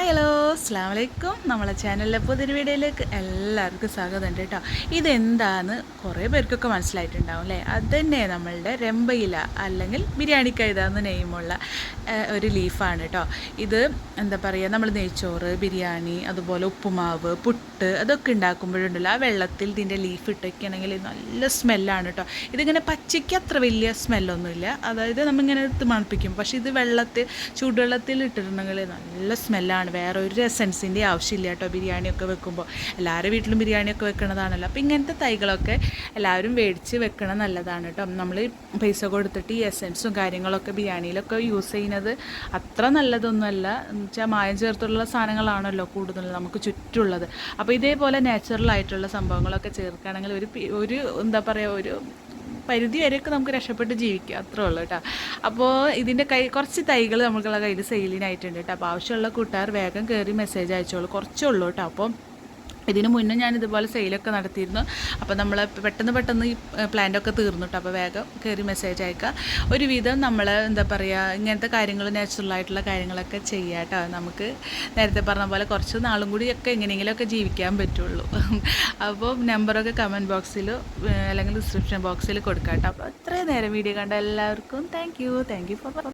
Halo. അസ്സാം വലൈക്കും നമ്മളെ ചാനലിലെ പുതിയൊരു വീഡിയോയിലേക്ക് എല്ലാവർക്കും സ്വാഗതം ഉണ്ട് കേട്ടോ. ഇതെന്താന്ന് കുറേ പേർക്കൊക്കെ മനസ്സിലായിട്ടുണ്ടാവും അല്ലേ? അത് തന്നെ നമ്മളുടെ രമ്പയില അല്ലെങ്കിൽ ബിരിയാണി കഴുതാന്ന് നെയ്മുള്ള ഒരു ലീഫാണ് കേട്ടോ. ഇത് എന്താ പറയുക നമ്മൾ നെയ്ച്ചോറ് ബിരിയാണി അതുപോലെ ഉപ്പുമാവ് പുട്ട് അതൊക്കെ ഉണ്ടാക്കുമ്പോഴുണ്ടല്ലോ. ആ വെള്ളത്തിൽ ഇതിന്റെ ലീഫ് ഇട്ടൊക്കെയാണെങ്കിൽ നല്ല സ്മെല്ലാണ് കേട്ടോ. ഇതിങ്ങനെ പച്ചയ്ക്ക് അത്ര വലിയ സ്മെല്ലൊന്നുമില്ല അതായത് നമ്മളിങ്ങനെ എടുത്ത് മണപ്പിക്കും. പക്ഷേ ഇത് വെള്ളത്തിൽ ചൂടുവെള്ളത്തിൽ ഇട്ടിട്ടുണ്ടെങ്കിൽ നല്ല സ്മെല്ലാണ് വേറെ ഒരു എസൻസിന്റെ ആവശ്യമില്ല കേട്ടോ ബിരിയാണിയൊക്കെ വെക്കുമ്പോൾ എല്ലാവരുടെ വീട്ടിലും ബിരിയാണിയൊക്കെ വെക്കണതാണല്ലോ. അപ്പോൾ ഇങ്ങനത്തെ തൈകളൊക്കെ എല്ലാവരും മേടിച്ച് വെക്കണം നല്ലതാണ് കേട്ടോ. നമ്മൾ പൈസ കൊടുത്തിട്ട് ഈ എസൻസും കാര്യങ്ങളൊക്കെ ബിരിയാണിയിലൊക്കെ യൂസ് ചെയ്യുന്നത് അത്ര നല്ലതൊന്നുമല്ല. എന്ന് വെച്ചാൽ മായം ചേർത്തുള്ള സാധനങ്ങളാണല്ലോ കൂടുതൽ നമുക്ക് ചുറ്റുള്ളത്. അപ്പോൾ ഇതേപോലെ നാച്ചുറൽ ആയിട്ടുള്ള സംഭവങ്ങളൊക്കെ ചേർക്കുകയാണെങ്കിൽ ഒരു ഒരു എന്താ പറയുക ഒരു പരിധി വരെയൊക്കെ നമുക്ക് രക്ഷപ്പെട്ട് ജീവിക്കുക അത്രേ ഉള്ളൂ കേട്ടോ. അപ്പോൾ ഇതിന്റെ കൈ കുറച്ച് തൈകൾ നമുക്കുള്ള കയ്യിൽ സെയിലിനായിട്ടുണ്ട് കേട്ടോ. അപ്പോൾ ആവശ്യമുള്ള കൂട്ടുകാർ വേഗം കയറി മെസ്സേജ് അയച്ചോളൂ. കുറച്ചേ ഉള്ളൂ കേട്ടോ. അപ്പോൾ ഇതിന് മുന്നേ ഞാൻ ഇതുപോലെ സെയിലൊക്കെ നടത്തിയിരുന്നു. അപ്പോൾ നമ്മൾ പെട്ടെന്ന് പെട്ടെന്ന് ഈ പ്ലാന്റൊക്കെ തീർന്നു കേട്ടോ അപ്പോൾ വേഗം കയറി മെസ്സേജ് അയക്കുക ഒരുവിധം നമ്മൾ എന്താ പറയുക ഇങ്ങനത്തെ കാര്യങ്ങൾ നാച്ചുറൽ ആയിട്ടുള്ള കാര്യങ്ങളൊക്കെ ചെയ്യുക കേട്ടോ നമുക്ക് നേരത്തെ പറഞ്ഞ പോലെ കുറച്ച് നാളും കൂടിയൊക്കെ എങ്ങനെയെങ്കിലുമൊക്കെ ജീവിക്കാൻ പറ്റുള്ളൂ. അപ്പോൾ നമ്പറൊക്കെ കമന്റ് ബോക്സിൽ അല്ലെങ്കിൽ ഡിസ്ക്രിപ്ഷൻ ബോക്സിൽ കൊടുക്കാം കേട്ടോ അപ്പോൾ ഇത്രയും നേരം വീഡിയോ കണ്ട എല്ലാവർക്കും thank you thank you for